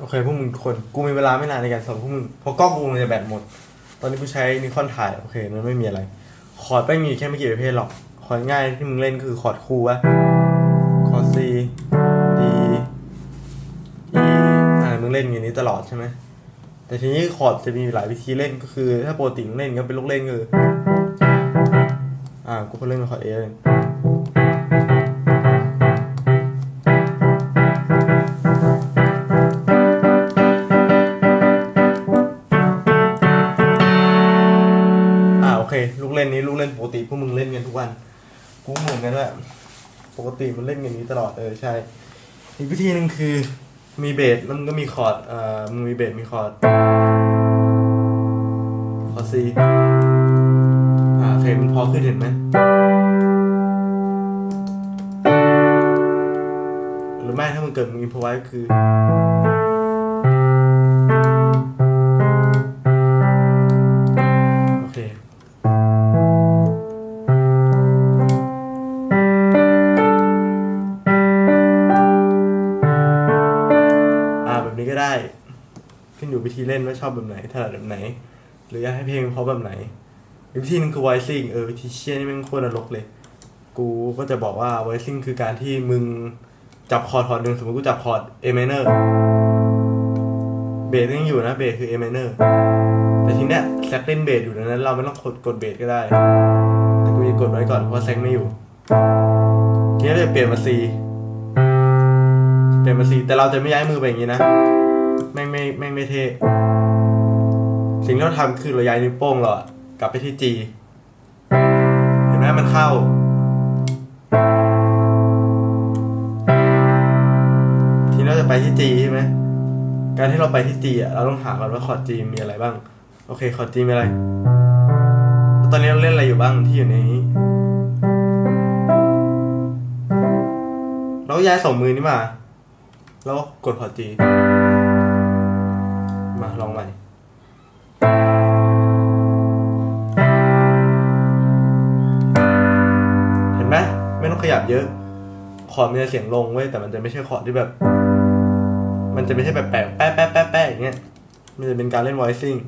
โอเคพวกมึงทุกคนกูมีเวลาไม่นานในการสอนพวกมึงเพราะกล้องกูมันจะแบตหมด ตอนนี้กูใช้นิคอนถ่ายโอเค มันไม่มีอะไร คอร์ดไม่มีแค่ไม่กี่ประเภทหรอก คอร์ดง่ายที่มึงเล่นคือคอร์ดคู่วะคอร์ด C D E อ่ามึงเล่นอย่างนี้ตลอดใช่ไหมแต่ทีนี้คอร์ดจะมีหลายวิธีเล่นก็คือ ถ้าโปกติมึงเล่นก็เป็นลูกเล่นคืออ่ากูเพิ่งเล่นคอร์ดเลย กเล่นนี้ลูกเล่นปกติพวกมึงเล่นกันทุกวัน กูเหมือนกันแหละปกติมันเล่นกันนี้ตลอดเออใช่ อีกวิธีหนึ่งคือมีเบสแล้วมันก็มีคอร์ดเอ่อมึงมีเบสมีคอร์ดคอร์ดซีอ่าโอเคมันพอขึ้นเห็นไหมหรือไม่ถ้ามันเกิดมึงอินพอไว้คือ ธีเล่นว่าชอบแบบไหนถนัดแบบไหน หรืออยากให้เพลงเพราะแบบไหนวิธีหนึงคือ voicing เออวิธีเชี่ยนี่แม่งโคตรนรกเลย กูก็จะบอกว่า voicing คือการที่มึงจับคอร์ดคอร์ดหนึ่งสมมติกูจับคอร์ด A minor เบสยังอยู่นะเบสคือ A minor แต่ทีเนี้ยแซกเล่นเบสอยู่ดังนั้นเราไม่ต้องกดกดเบสก็ได้ แต่กูจะกดไว้ก่อนเพราะแซกไม่อยู่ทีนี้เราจะเปลี่ยนมา C เปลี่ยนมา C แต่เราจะไม่ย้ายมือไปอย่างนี้นะ แม่งไม่ แม่งไม่เท่สิ่งที่เราทำคือเราย้ายนิ้วโป้งเรากลับไปที่ G เห็นไหมมันเข้า ทีนี้เราจะไปที่ G ใช่ไหมการที่เราไปที่ G อะเราต้องหาก่อนว่าคอร์ด G มีอะไรบ้าง โอเคคอร์ด G มีอะไร ตอนนี้เราเล่นอะไรอยู่บ้างที่อยู่ในนี้เราย้ายสองมือนี้มา แล้วกดคอร์ด G มาลองใหม่เห็นไหมไม่ต้องขยับเยอะ คอร์ดมันจะเสียงลงเว้ยแต่มันจะไม่ใช่คอร์ดที่แบบ มันจะไม่ใช่แบบแปะแป๊ะแป๊ะแป๊ะแป๊ะอย่างเงี้ยมันจะเป็นการเล่น voicing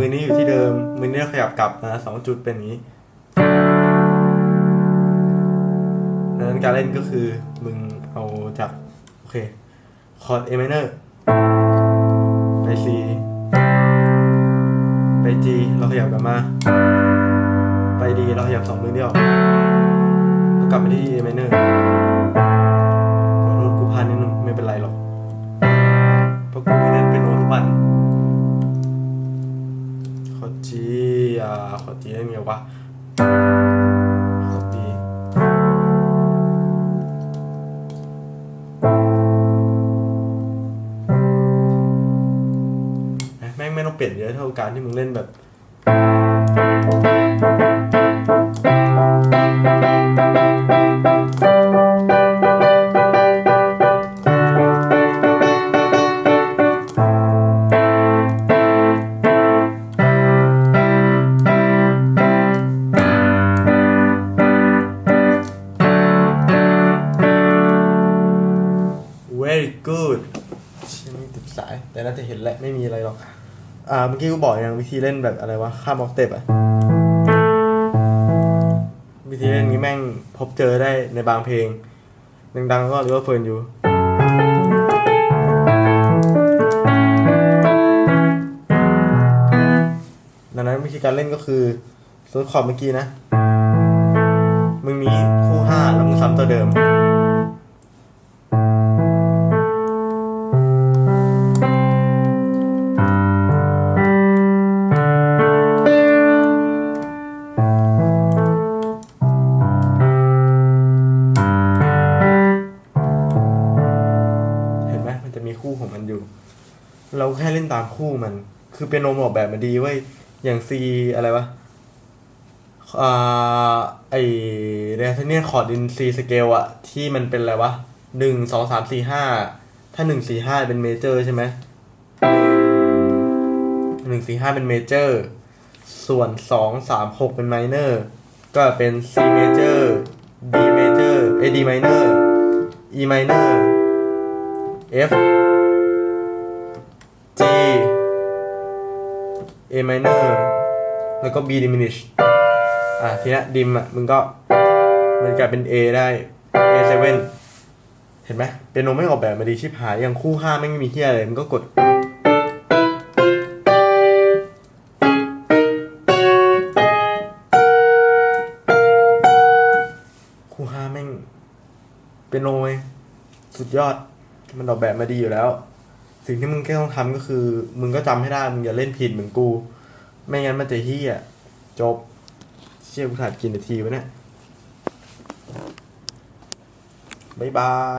มือนี้อยู่ที่เดิม มือนี้เราขยับกลับนะสองจุดเป็นอย่างนี้ดังนั้นการเล่นก็คือมึงเอาจากโอเคคอร์ด A minor ไป C ไป G เราขยับกลับมา ไป D เราขยับสองมือนี้ออกแล้วกลับไปที่ A minor ข อจีได้ไงวะขอจีแม่งไม่ต้องเปลี่ยนเยอะเท่าการที่มึงเล่นแบบ แต่น่าจะเห็นแหละไม่มีอะไรหรอก อ่าเมื่อกี้กูบอกอยังวิธีเล่นแบบอะไรวะข้ามออกเต็ปอะวิธีเล่นนี้แม่งพบเจอได้ในบางเพลงดังๆก็หรือว่าเฟิร์นอยู่ดังนั้นวิธีการเล่นก็คือโซดคอร์ดเมื่อกี้นะ มึงมีคู่ห้าแล้วมึงซ้ำตัวเดิม เราแค่เล่นตามคู่มัน คือเป็นโนมออกแบบมาดีเว้อย่าง C อะไรวะอ่าไอเรทเนียคอร์ดอิน C สเกลอะที่มันเป็นอะไรวะหนึ่งสองสามสี่ห้าถ้าหนึ่งสี่ห้าเป็นเมเจอร์ใช่ไหมหนึ่งหนึ่งสี่ห้าเป็นเมเจอร์ส่วนสองสามหกเป็นไมเนอร์ก็เป็น C major D major เอย D minor E minor F A minor แล้วก็ B diminished อะทีนี้ดิมอะมึงก็มันกลายเป็น A ได้ A7 เห็นไหมเปียโนไม่ออกแบบมาดีชิบหายอย่างคู่ห้าไม่มีเฮียอะไรมันก็กด คู่ห้าแม่งเปียโนเว้ยสุดยอดมันออกแบบมาดีอยู่แล้ว สิ่งที่มึงแค่ต้องทำก็คือ มึงก็จำให้ได้ มึงอย่าเล่นผิดเหมือนกู ไม่งั้นมันจะเฮียจบ เชี่ยกูถ่ายกินนาทีวะเนี่ย บ๊ายบาย